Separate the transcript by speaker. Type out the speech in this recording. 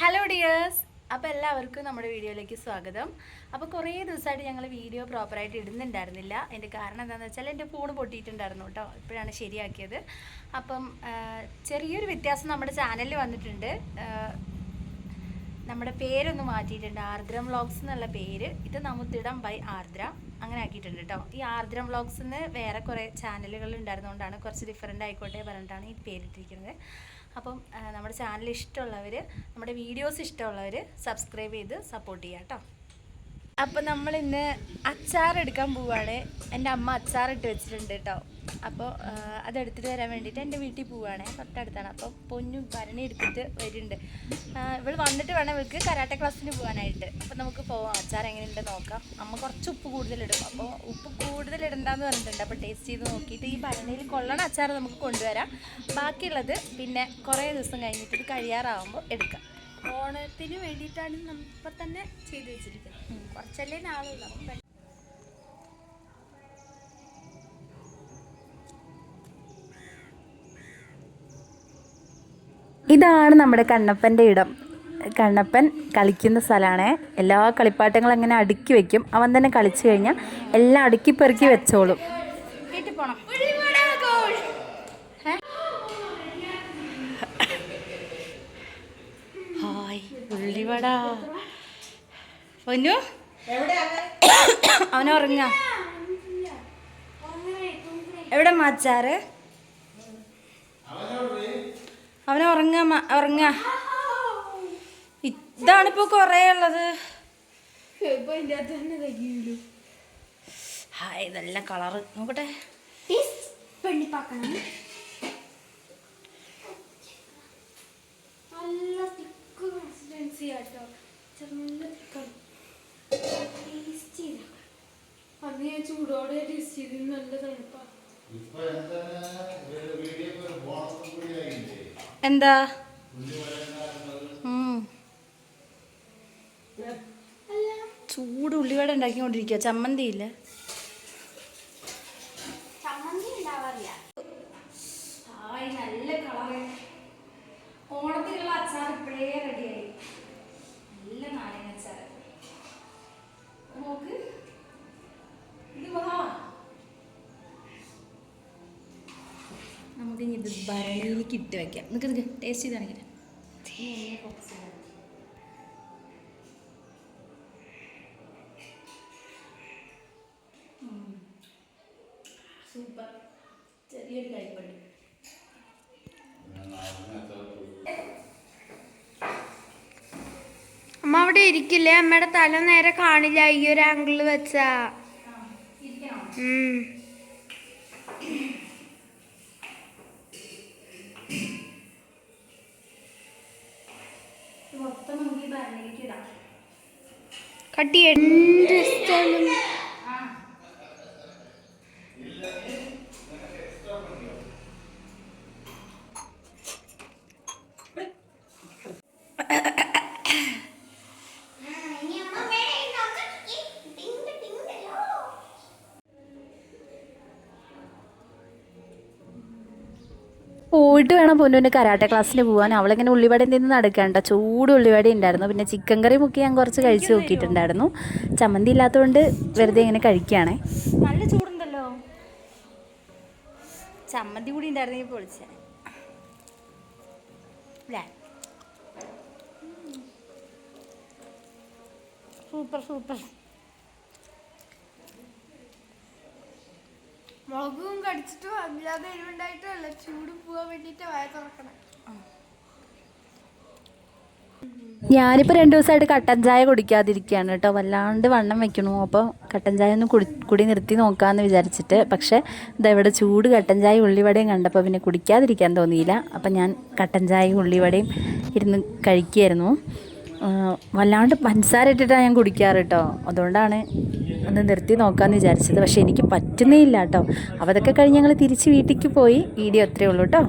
Speaker 1: Hello dears അപ്പോൾ എല്ലാവർക്കും നമ്മുടെ വീഡിയോയിലേക്ക് സ്വാഗതം. അപ്പോൾ കുറേ ദിവസമായിട്ട് ഞങ്ങൾ വീഡിയോ പ്രോപ്പറായിട്ട് ഇടുന്നുണ്ടായിരുന്നില്ല. എന്റെ കാരണം എന്താണെന്ന് വെച്ചാൽ എന്റെ ഫോൺ പൊട്ടിയിട്ടുണ്ടായിരുന്നു കേട്ടോ. ഇപ്പോഴാണ് ശരിയാക്കിയത്. അപ്പം ചെറിയൊരു വ്യത്യാസം നമ്മുടെ ചാനലിൽ വന്നിട്ടുണ്ട്. നമ്മുടെ പേരൊന്ന് മാറ്റിയിട്ടുണ്ട്. ആർദ്രം വ്ളോഗ്സ് എന്നുള്ള പേര്. ഇത് നമുത്തിടം ബൈ ആർദ്ര. അങ്ങനെ ആക്കിയിട്ടുണ്ട് കേട്ടോ ഈ ആർദ്രം വ്ളോഗ്സ് എന്ന് വേറെ കുറേ ചാനലുകൾ ഉണ്ടായിരുന്നുകൊണ്ടാണ് കുറച്ച് ഡിഫറെന്റ് ആയിക്കോട്ടെ പറഞ്ഞിട്ടാണ് ഈ പേരിട്ടിരിക്കുന്നത്. അപ്പം നമ്മുടെ ചാനൽ ഇഷ്ടമുള്ളവർ നമ്മുടെ വീഡിയോസ് ഇഷ്ടമുള്ളവർ സബ്സ്ക്രൈബ് ചെയ്ത് സപ്പോർട്ട് ചെയ്യാം കേട്ടോ അപ്പോൾ നമ്മൾ ഇന്ന് അച്ചാർ എടുക്കാൻ പോവുകയാണ് എന്റെ അമ്മ അച്ചാർ ഇട്ട് വെച്ചിട്ടുണ്ട് കേട്ടോ അപ്പോൾ അതെടുത്തിട്ട് വരാൻ വേണ്ടിയിട്ട് എന്റെ വീട്ടിൽ പോവുകയാണ് തൊട്ടടുത്താണ്. അപ്പോൾ പൊന്നു ഭരണി എടുത്തിട്ട് വരുന്നുണ്ട്. ഇവൾ വന്നിട്ട് വേണം ഇവൾക്ക് കരാട്ട ക്ലാസ്സിന് പോകാനായിട്ട് അപ്പോൾ നമുക്ക് പോവാം. അച്ചാർ എങ്ങനെയുണ്ട് നോക്കാം. അമ്മ കുറച്ച് ഉപ്പ് കൂടുതലിടും. അപ്പോൾ ഉപ്പ് കൂടുതൽ ഇടണ്ടെന്ന് പറഞ്ഞിട്ടുണ്ട്. അപ്പോൾ ടേസ്റ്റ് ചെയ്ത് നോക്കിയിട്ട് ഈ ഭരണിയിൽ കൊള്ളണ അച്ചാർ നമുക്ക് കൊണ്ടുവരാം. ബാക്കിയുള്ളത് പിന്നെ കുറേ ദിവസം കഴിഞ്ഞിട്ട് ഇത് കഴിയാറാവുമ്പോൾ എടുക്കാം.
Speaker 2: ഓണത്തിന് വേണ്ടിയിട്ടാണ് നമ്മളിപ്പോൾ തന്നെ ചെയ്തു വെച്ചിരിക്കുന്നത്. കുറച്ചല്ലേ നാളുള്ളൂ. അപ്പം
Speaker 1: ഇതാണ് നമ്മുടെ കണ്ണപ്പന്റെ ഇടം. കണ്ണപ്പൻ കളിക്കുന്ന സ്ഥലമാണ്. എല്ലാ കളിപ്പാട്ടങ്ങളും അങ്ങനെ അടുക്കി വെക്കും. അവൻ തന്നെ കളിച്ചു കഴിഞ്ഞാൽ എല്ലാം അടുക്കി പെറുക്കി വെച്ചോളും.
Speaker 2: വീട്ടിൽ പോണം
Speaker 1: ഹായ് ഉള്ളിവട പൊന്നു? അവൻ ഉറങ്ങ. എവിടെ മാച്ചാറ്? അവൻ ഉറങ്ങ ഉറങ്ങ. ഇതാണിപ്പോ കൊറേ ഉള്ളത്. ഹായ് നല്ല കളറ്. നോക്കട്ടെ.
Speaker 2: പെണ്ണിപ്പാക്കണം നല്ല തിക്ക് കൺസിസ്റ്റൻസി ആട്ടോ ചെറുനല്ല തിക്കാണ് ടേസ്റ്റ് ചെയ്താ അന്ന് ഞാൻ ചൂടോടെ ടേസ്റ്റ് ചെയ്ത് നല്ല തണുപ്പാ.
Speaker 1: എന്താ ഉം. ചൂട് ഉള്ളിവട ഉണ്ടാക്കിക്കൊണ്ടിരിക്കുക ചമ്മന്തി നമുക്ക് ഇനി ഇത് ഭരണിയിലേക്ക് ഇട്ട് വെക്കാം. നിനക്ക് ഇത് ടേസ്റ്റ് ചെയ്താണെങ്കിൽ സൂപ്പർ ചെറിയൊരു കൈപ്പള്ളി.
Speaker 2: അമ്മ അവിടെ ഇരിക്കില്ലേ? അമ്മയുടെ തല നേരെ കാണില്ല. ഈ ഒരു ആംഗിളിൽ വെച്ചാ.
Speaker 1: മൊത്തം നമുക്ക് ഈ ഭരണിയിലേക്ക് ഇടാം.
Speaker 2: കട്ടി എന്ത്
Speaker 1: പോയിട്ട് വേണം പൊന്നുവിന് കരാട്ടെ ക്ലാസ്സിന് പോകാൻ അവളിങ്ങനെ ഉള്ളിവട നിന്ന് നടക്കണ്ട. ചൂട് ഉള്ളിവട ഉണ്ടായിരുന്നു. പിന്നെ ചിക്കൻ കറി മുക്കി ഞാൻ കുറച്ച് കഴിച്ച് നോക്കിയിട്ടുണ്ടായിരുന്നു. ചമ്മന്തി ഇല്ലാത്തതുകൊണ്ട് വെറുതെ ഇങ്ങനെ കഴിക്കുകയാണേ. നല്ല ചൂടുണ്ടല്ലോ. ചമ്മന്തി കൂടി ഉണ്ടായിരുന്നെങ്കിൽ പൊളിച്ച. Super super.
Speaker 2: മുളകും കടിച്ചിട്ടും അല്ലാതെ എരിവുണ്ടായിട്ടും അല്ല. ചൂട് പോവാൻ വേണ്ടിട്ട് വായ തുറക്കണം.
Speaker 1: ഞാനിപ്പോൾ രണ്ട് ദിവസമായിട്ട് കട്ടൻ ചായ കുടിക്കാതിരിക്കുകയാണ് കേട്ടോ. വല്ലാണ്ട് വണ്ണം വെക്കണു. അപ്പോൾ കട്ടൻ ചായ ഒന്ന് കുടി കുടി നിർത്തി നോക്കാമെന്ന് വിചാരിച്ചിട്ട്. പക്ഷേ ഇതാ ഇവിടെ ചൂട് കട്ടൻ ചായ ഉള്ളിവടയും കണ്ടപ്പോൾ പിന്നെ കുടിക്കാതിരിക്കാൻ തോന്നിയില്ല. അപ്പം ഞാൻ കട്ടൻ ചായയും ഉള്ളിവടയും ഇരുന്ന് കഴിക്കുകയായിരുന്നു. ആ, വല്ലാണ്ട് പഞ്ചസാര ഇട്ടിട്ടാണ് ഞാൻ കുടിക്കാറ് കേട്ടോ. അതുകൊണ്ടാണ് ഒന്ന് നിർത്തി നോക്കാമെന്ന് വിചാരിച്ചത്. പക്ഷേ എനിക്ക് പറ്റുന്നേ ഇല്ല കേട്ടോ. അപ്പോൾ അതൊക്കെ കഴിഞ്ഞ് ഞങ്ങൾ തിരിച്ച് വീട്ടിലേക്ക് പോയി. വീഡിയോ അത്രയേ ഉള്ളൂ കേട്ടോ.